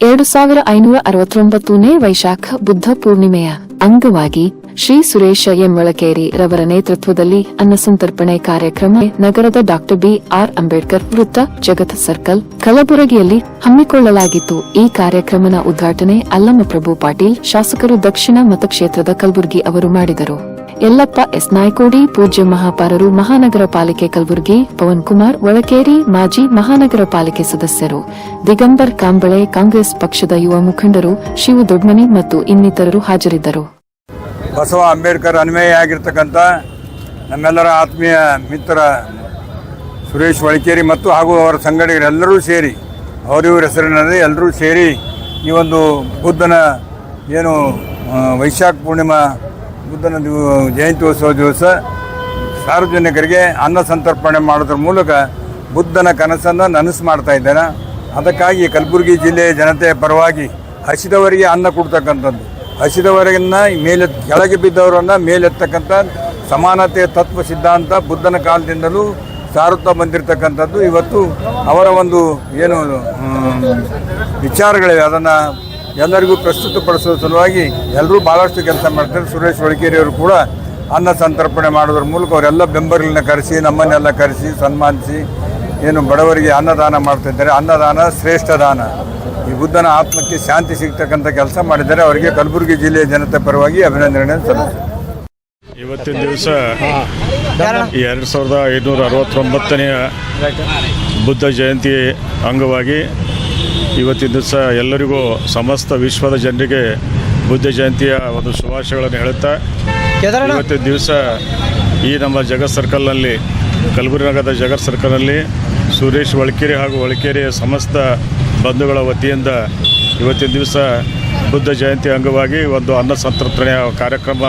ಎರಡು ಸಾವಿರ ಐನೂರ ಅರವತ್ತೊಂಬತ್ತನೇ ವೈಶಾಖ ಬುದ್ಧ ಪೂರ್ಣಿಮೆಯ ಅಂಗವಾಗಿ ಶ್ರೀ ಸುರೇಶ ಎಂ ಒಳಕೇರಿ ರವರ ನೇತೃತ್ವದಲ್ಲಿ ಅನ್ನಸಂತರ್ಪಣೆ ಕಾರ್ಯಕ್ರಮ ನಗರದ ಡಾಕ್ಟರ್ ಬಿ ಆರ್ ಅಂಬೇಡ್ಕರ್ ವೃತ್ತ ಜಗತ್ ಸರ್ಕಲ್ ಕಲಬುರಗಿಯಲ್ಲಿ ಹಮ್ಮಿಕೊಳ್ಳಲಾಗಿತ್ತು. ಈ ಕಾರ್ಯಕ್ರಮದ ಉದ್ಘಾಟನೆ ಅಲ್ಲಮಪ್ರಭು ಪಾಟೀಲ್, ಶಾಸಕರು ದಕ್ಷಿಣ ಮತಕ್ಷೇತ್ರದ ಕಲಬುರಗಿ ಅವರು ಮಾಡಿದರು. ಯಲ್ಲಪ್ಪ ಎಸ್ ನಾಯ್ಕೋಡಿ, ಪೂಜ್ಯ ಮಹಾಪಾರರು ಮಹಾನಗರ ಪಾಲಿಕೆ ಕಲಬುರಗಿ, ಪವನ್ ಕುಮಾರ್, ಒಳಕೇರಿ, ಮಾಜಿ ಮಹಾನಗರ ಪಾಲಿಕೆ ಸದಸ್ಯರು, ದಿಗಂಬರ್ ಕಾಂಬಳೆ, ಕಾಂಗ್ರೆಸ್ ಪಕ್ಷದ ಯುವ ಮುಖಂಡರು, ಶಿವ ದೊಡ್ಮನಿ ಮತ್ತು ಇನ್ನಿತರರು ಹಾಜರಿದ್ದರು. ಬಸವ ಅಂಬೇಡ್ಕರ್ ಅನ್ವಯ ಆಗಿರ್ತಕ್ಕಂಥ ನಮ್ಮೆಲ್ಲರ ಆತ್ಮೀಯ ಮಿತ್ರ ಸುರೇಶ್ ಒಳಕೇರಿ ಮತ್ತು ಹಾಗೂ ಅವರ ಸಂಘಟಕರೆಲ್ಲರೂ ಸೇರಿ ಅವರಿವ್ರ ಹೆಸರಿನಲ್ಲಿ ಎಲ್ಲರೂ ಸೇರಿ ಈ ಒಂದು ಬುದ್ಧನ ಏನು ವೈಶಾಖ ಪೂರ್ಣಿಮಾ ಬುದ್ಧನ ಜಯಂತ್ಯೋತ್ಸವ ದಿವಸ ಸಾರ್ವಜನಿಕರಿಗೆ ಅನ್ನ ಸಂತರ್ಪಣೆ ಮಾಡೋದ್ರ ಮೂಲಕ ಬುದ್ಧನ ಕನಸನ್ನು ನನಸು ಮಾಡ್ತಾ ಇದ್ದೇನೆ. ಅದಕ್ಕಾಗಿ ಕಲಬುರಗಿ ಜಿಲ್ಲೆಯ ಜನತೆಯ ಪರವಾಗಿ ಹಸಿದವರಿಗೆ ಅನ್ನ ಕೊಡ್ತಕ್ಕಂಥದ್ದು. ಹಸಿದವರನ್ನ ಮೇಲೆ, ಕೆಳಗೆ ಬಿದ್ದವರನ್ನು ಮೇಲೆತ್ತಕ್ಕಂಥ ಸಮಾನತೆಯ ತತ್ವ ಸಿದ್ಧಾಂತ ಬುದ್ಧನ ಕಾಲದಿಂದಲೂ ಸಾರುತ್ತಾ ಬಂದಿರತಕ್ಕಂಥದ್ದು. ಇವತ್ತು ಅವರ ಒಂದು ಏನು ವಿಚಾರಗಳಿವೆ. ಅದನ್ನು ಎಲ್ಲರಿಗೂ ಪ್ರಸ್ತುತಪಡಿಸುವ ಸಲುವಾಗಿ ಎಲ್ಲರೂ ಭಾಳಷ್ಟು ಕೆಲಸ ಮಾಡ್ತಾರೆ. ಸುರೇಶ್ ಒಳಕೇರಿ ಅವರು ಕೂಡ ಅನ್ನ ಸಂತರ್ಪಣೆ ಮಾಡೋದ್ರ ಮೂಲಕ ಅವರೆಲ್ಲ ಬೆಂಬಲಿನ ಕರೆಸಿ ನಮ್ಮನ್ನೆಲ್ಲ ಕರೆಸಿ ಸನ್ಮಾನಿಸಿ ಏನು ಬಡವರಿಗೆ ಅನ್ನದಾನ ಮಾಡ್ತಿದ್ದಾರೆ ಅನ್ನದಾನ ಶ್ರೇಷ್ಠ ದಾನ. ಈ ಬುದ್ಧನ ಆತ್ಮಕ್ಕೆ ಶಾಂತಿ ಸಿಗ್ತಕ್ಕಂಥ ಕೆಲಸ ಮಾಡಿದ್ದಾರೆ. ಅವರಿಗೆ ಕಲಬುರಗಿ ಜಿಲ್ಲೆಯ ಜನತೆ ಪರವಾಗಿ ಅಭಿನಂದನೆ ಸಲ್ಲಿಸ್ತಾರೆ ಇವತ್ತಿನ ದಿವಸ ಎರಡು ಸಾವಿರದ ಐನೂರ ಅರವತ್ತೊಂಬತ್ತನೆಯ ಬುದ್ಧ ಜಯಂತಿ ಅಂಗವಾಗಿ ಇವತ್ತಿನ ದಿವಸ ಎಲ್ಲರಿಗೂ ಸಮಸ್ತ ವಿಶ್ವದ ಜನರಿಗೆ ಬುದ್ಧ ಜಯಂತಿಯ ಒಂದು ಶುಭಾಶಯಗಳನ್ನು ಹೇಳುತ್ತಾ ಇವತ್ತಿನ ದಿವಸ ಈ ನಮ್ಮ ಜಗತ್ ಸರ್ಕಲ್ನಲ್ಲಿ ಕಲಬುರಗಿ ನಗರದ ಜಗತ್ ಸರ್ಕಲ್ನಲ್ಲಿ ಸುರೇಶ್ ಒಳಕೇರಿ ಹಾಗೂ ಒಳಕೇರಿಯ ಸಮಸ್ತ ಬಂಧುಗಳ ವತಿಯಿಂದ ಇವತ್ತಿನ ದಿವಸ ಬುದ್ಧ ಜಯಂತಿ ಅಂಗವಾಗಿ ಒಂದು ಅನ್ನ ಸಂತರ್ಪಣೆಯ ಕಾರ್ಯಕ್ರಮ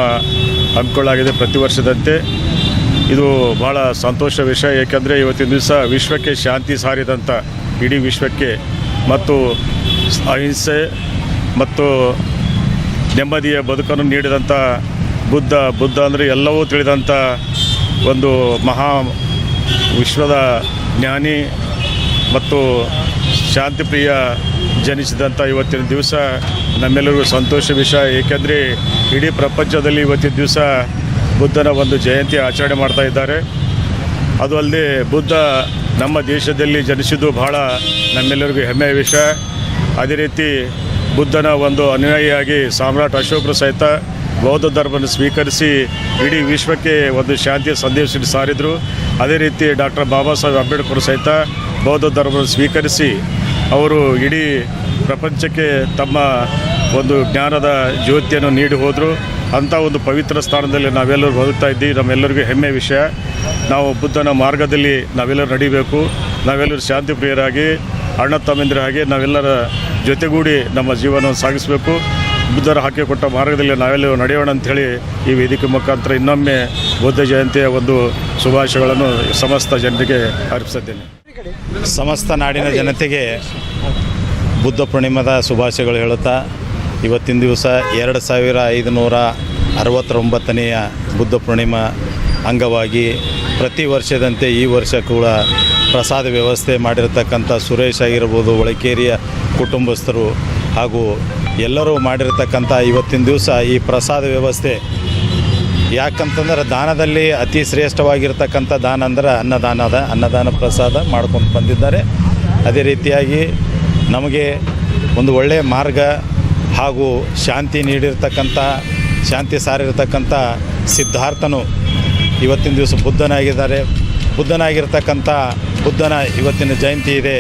ಹಮ್ಮಿಕೊಳ್ಳಲಾಗಿದೆ ಪ್ರತಿ ವರ್ಷದಂತೆ. ಇದು ಭಾಳ ಸಂತೋಷ ವಿಷಯ ಏಕೆಂದರೆ ಇವತ್ತಿನ ದಿವಸ ವಿಶ್ವಕ್ಕೆ ಶಾಂತಿ ಸಾರಿದಂಥ ಇಡೀ ವಿಶ್ವಕ್ಕೆ ಮತ್ತು ಅಹಿಂಸೆ ಮತ್ತು ನೆಮ್ಮದಿಯ ಬದುಕನ್ನು ನೀಡಿದಂಥ ಬುದ್ಧ ಬುದ್ಧ ಅಂದರೆ ಎಲ್ಲವೂ ತಿಳಿದಂಥ ಒಂದು ಮಹಾ ವಿಶ್ವದ ಜ್ಞಾನಿ ಮತ್ತು ಶಾಂತಿಪ್ರಿಯ ಜನಿಸಿದಂಥ ಇವತ್ತಿನ ದಿವಸ ನಮ್ಮೆಲ್ಲರಿಗೂ ಸಂತೋಷ ವಿಷಯ. ಏಕೆಂದರೆ ಇಡೀ ಪ್ರಪಂಚದಲ್ಲಿ ಇವತ್ತಿನ ದಿವಸ ಬುದ್ಧನ ಒಂದು ಜಯಂತಿ ಆಚರಣೆ ಮಾಡ್ತಾ ಇದ್ದಾರೆ. ಅದು ಅಲ್ಲದೆ ಬುದ್ಧ ನಮ್ಮ ದೇಶದಲ್ಲಿ ಜನಿಸಿದ್ದು ಬಹಳ ನಮ್ಮೆಲ್ಲರಿಗೂ ಹೆಮ್ಮೆಯ ವಿಷಯ. ಅದೇ ರೀತಿ ಬುದ್ಧನ ಒಂದು ಅನುಯಾಯಿಯಾಗಿ ಸಾಮ್ರಾಟ್ ಅಶೋಕರು ಸಹಿತ ಬೌದ್ಧ ಧರ್ಮವನ್ನು ಸ್ವೀಕರಿಸಿ ಇಡೀ ವಿಶ್ವಕ್ಕೆ ಒಂದು ಶಾಂತಿಯ ಸಂದೇಶ ಸಾರಿದರು. ಅದೇ ರೀತಿ ಡಾಕ್ಟರ್ ಬಾಬಾ ಸಾಹೇಬ್ ಅಂಬೇಡ್ಕರ್ ಸಹಿತ ಬೌದ್ಧ ಧರ್ಮವನ್ನು ಸ್ವೀಕರಿಸಿ ಅವರು ಇಡೀ ಪ್ರಪಂಚಕ್ಕೆ ತಮ್ಮ ಒಂದು ಜ್ಞಾನದ ಜ್ಯೋತಿಯನ್ನು ನೀಡಿ ಹೋದರು. ಅಂಥ ಒಂದು ಪವಿತ್ರ ಸ್ಥಾನದಲ್ಲಿ ನಾವೆಲ್ಲರೂ ಬದುಕ್ತಾ ಇದ್ದೀವಿ. ನಮ್ಮೆಲ್ಲರಿಗೂ ಹೆಮ್ಮೆ ವಿಷಯ. ನಾವು ಬುದ್ಧನ ಮಾರ್ಗದಲ್ಲಿ ನಾವೆಲ್ಲರೂ ನಡಿಬೇಕು. ನಾವೆಲ್ಲರೂ ಶಾಂತಿ ಪ್ರಿಯರಾಗಿ, ಅಣ್ಣ ತಮ್ಮಂದಿರಾಗಿ ನಾವೆಲ್ಲರ ಜೊತೆಗೂಡಿ ನಮ್ಮ ಜೀವನವನ್ನು ಸಾಗಿಸಬೇಕು. ಬುದ್ಧರ ಹಾಕಿಕೊಟ್ಟ ಮಾರ್ಗದಲ್ಲಿ ನಾವೆಲ್ಲರೂ ನಡೆಯೋಣ ಅಂಥೇಳಿ ಈ ವೇದಿಕೆ ಮುಖಾಂತರ ಇನ್ನೊಮ್ಮೆ ಬುದ್ಧ ಜಯಂತಿಯ ಒಂದು ಶುಭಾಶಯಗಳನ್ನು ಸಮಸ್ತ ಜನರಿಗೆ ಅರ್ಪಿಸಿದ್ದೇನೆ ಸಮಸ್ತ ನಾಡಿನ ಜನತೆಗೆ ಬುದ್ಧ ಪೂರ್ಣಿಮಾದ ಶುಭಾಶಯಗಳು ಹೇಳುತ್ತಾ ಇವತ್ತಿನ ದಿವಸ ಎರಡು ಸಾವಿರ ಐದುನೂರ ಅರವತ್ತೊಂಬತ್ತನೆಯ ಬುದ್ಧ ಪೂರ್ಣಿಮಾ ಅಂಗವಾಗಿ ಪ್ರತಿ ವರ್ಷದಂತೆ ಈ ವರ್ಷ ಕೂಡ ಪ್ರಸಾದ ವ್ಯವಸ್ಥೆ ಮಾಡಿರತಕ್ಕಂಥ ಸುರೇಶ್ ಆಗಿರ್ಬೋದು, ಒಳಕೇರಿಯ ಕುಟುಂಬಸ್ಥರು ಹಾಗೂ ಎಲ್ಲರೂ ಮಾಡಿರತಕ್ಕಂಥ ಇವತ್ತಿನ ದಿವಸ ಈ ಪ್ರಸಾದ ವ್ಯವಸ್ಥೆ. ಯಾಕಂತಂದ್ರೆ ದಾನದಲ್ಲಿ ಅತಿ ಶ್ರೇಷ್ಠವಾಗಿರ್ತಕ್ಕಂಥ ದಾನ ಅಂದರೆ ಅನ್ನದಾನದ ಅನ್ನದಾನ ಪ್ರಸಾದ ಮಾಡ್ಕೊಂಡು ಬಂದಿದ್ದಾರೆ. ಅದೇ ರೀತಿಯಾಗಿ ನಮಗೆ ಒಂದು ಒಳ್ಳೆಯ ಮಾರ್ಗ ಹಾಗೂ ಶಾಂತಿ ನೀಡಿರ್ತಕ್ಕಂಥ, ಶಾಂತಿ ಸಾರಿರ್ತಕ್ಕಂಥ ಸಿದ್ಧಾರ್ಥನು ಇವತ್ತಿನ ದಿವಸ ಬುದ್ಧನಾಗಿದ್ದಾರೆ. ಬುದ್ಧನಾಗಿರ್ತಕ್ಕಂಥ ಬುದ್ಧನ ಇವತ್ತಿನ ಜಯಂತಿ ಇದೆ.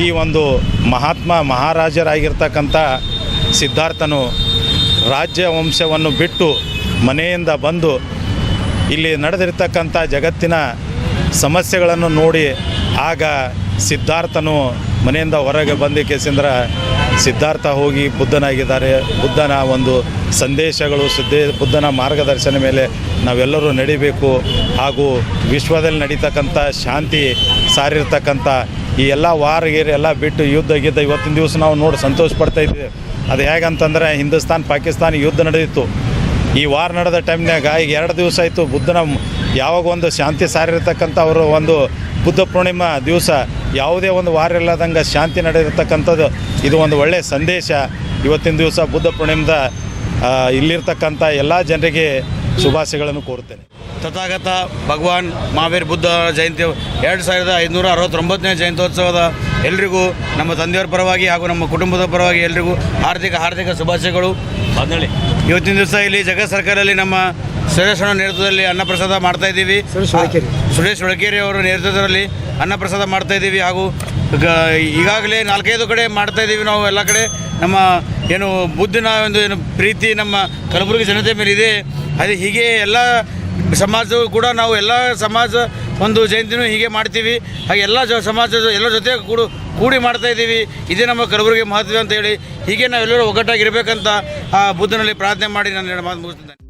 ಈ ಒಂದು ಮಹಾತ್ಮ ಮಹಾರಾಜರಾಗಿರ್ತಕ್ಕಂಥ ಸಿದ್ಧಾರ್ಥನು ರಾಜ್ಯ ವಂಶವನ್ನು ಬಿಟ್ಟು ಮನೆಯಿಂದ ಬಂದು ಇಲ್ಲಿ ನಡೆದಿರ್ತಕ್ಕಂಥ ಜಗತ್ತಿನ ಸಮಸ್ಯೆಗಳನ್ನು ನೋಡಿ ಆಗ ಸಿದ್ಧಾರ್ಥನು ಮನೆಯಿಂದ ಹೊರಗೆ ಬಂದ ಕೇಸಂದ್ರೆ ಸಿದ್ಧಾರ್ಥ ಹೋಗಿ ಬುದ್ಧನಾಗಿದ್ದಾರೆ. ಬುದ್ಧನ ಒಂದು ಸಂದೇಶಗಳು ಸುದ್ದಿ ಬುದ್ಧನ ಮಾರ್ಗದರ್ಶನ ಮೇಲೆ ನಾವೆಲ್ಲರೂ ನಡಿಬೇಕು. ಹಾಗೂ ವಿಶ್ವದಲ್ಲಿ ನಡೀತಕ್ಕಂಥ ಶಾಂತಿ ಸಾರಿರ್ತಕ್ಕಂಥ ಈ ಎಲ್ಲ ವಾರ ಗೀರ್ ಎಲ್ಲ ಬಿಟ್ಟು ಯುದ್ಧ ಗಿದ್ದ ಇವತ್ತಿನ ದಿವಸ ನಾವು ನೋಡಿ ಸಂತೋಷ ಪಡ್ತಾ ಇದ್ವಿ. ಅದು ಹೇಗಂತಂದ್ರೆ ಹಿಂದೂಸ್ತಾನ್, ಪಾಕಿಸ್ತಾನ ಯುದ್ಧ ನಡೆದಿತ್ತು. ಈ ವಾರ ನಡೆದ ಟೈಮ್ನಾಗ ಈಗ ಎರಡು ದಿವಸ ಆಯಿತು ಬುದ್ಧನ ಯಾವಾಗ ಒಂದು ಶಾಂತಿ ಸಾರಿರ್ತಕ್ಕಂಥ ಅವರು ಒಂದು ಬುದ್ಧ ಪೂರ್ಣಿಮಾ ದಿವಸ ಯಾವುದೇ ಒಂದು ವಾರ ಇಲ್ಲದಂಗೆ ಶಾಂತಿ ನಡೆದಿರ್ತಕ್ಕಂಥದ್ದು ಇದು ಒಂದು ಒಳ್ಳೆಯ ಸಂದೇಶ. ಇವತ್ತಿನ ದಿವಸ ಬುದ್ಧ ಪೂರ್ಣಿಮದ ಇಲ್ಲಿರ್ತಕ್ಕಂಥ ಎಲ್ಲ ಜನರಿಗೆ ಶುಭಾಶಯಗಳನ್ನು ಕೋರುತ್ತೇನೆ. ತಥಾಗತ ಭಗವಾನ್ ಮಹಾವೀರ್ ಬುದ್ಧ ಜಯಂತಿ ಎರಡು ಸಾವಿರದ ಐದುನೂರ ಅರವತ್ತೊಂಬತ್ತನೇ ಜಯಂತ್ಯೋತ್ಸವದ ಎಲ್ರಿಗೂ ನಮ್ಮ ತಂದೆಯವರ ಪರವಾಗಿ ಹಾಗೂ ನಮ್ಮ ಕುಟುಂಬದ ಪರವಾಗಿ ಎಲ್ರಿಗೂ ಹಾರ್ದಿಕ ಹಾರ್ದಿಕ ಶುಭಾಶಯಗಳು. ಬಂದಳಿ ಇವತ್ತಿನ ದಿವಸ ಇಲ್ಲಿ ಜಗತ್ ಸರ್ಕಾರದಲ್ಲಿ ನಮ್ಮ ಸುರೇಶ್ವರ ನೇತೃತ್ವದಲ್ಲಿ ಅನ್ನಪ್ರಸಾದ ಮಾಡ್ತಾ ಇದ್ದೀವಿ. ಸುರೇಶ್ ಒಳಕೇರಿ ಅವರ ನೇತೃತ್ವದಲ್ಲಿ ಅನ್ನಪ್ರಸಾದ ಮಾಡ್ತಾ ಇದ್ದೀವಿ ಹಾಗೂ ಈಗಾಗಲೇ ನಾಲ್ಕೈದು ಕಡೆ ಮಾಡ್ತಾ ಇದ್ದೀವಿ ನಾವು ಎಲ್ಲ ಕಡೆ. ನಮ್ಮ ಏನು ಬುದ್ಧಿನ ಒಂದು ಏನು ಪ್ರೀತಿ ನಮ್ಮ ಕಲಬುರಗಿ ಜನತೆ ಮೇಲೆ ಇದೆ. ಅದೇ ಹೀಗೆ ಎಲ್ಲ ಸಮಾಜವು ಕೂಡ ನಾವು ಎಲ್ಲ ಸಮಾಜ ಒಂದು ಜಯಂತಿನೂ ಹೀಗೆ ಮಾಡ್ತೀವಿ. ಹಾಗೆ ಎಲ್ಲ ಜ ಸಮಾಜದ ಎಲ್ಲ ಜೊತೆ ಕೂಡು, ಕೂಡಿ ಮಾಡ್ತಾ ಇದ್ದೀವಿ. ಇದೇ ನಮ್ಮ ಕಲಬುರಗಿ ಮಹತ್ವ ಅಂತ ಹೇಳಿ. ಹೀಗೆ ನಾವೆಲ್ಲರೂ ಒಗ್ಗಟ್ಟಾಗಿರಬೇಕಂತ ಆ ಬುದ್ಧನಲ್ಲಿ ಪ್ರಾರ್ಥನೆ ಮಾಡಿ ನಾನು ಮಾತು ಮುಗಿಸ್ತೇನೆ.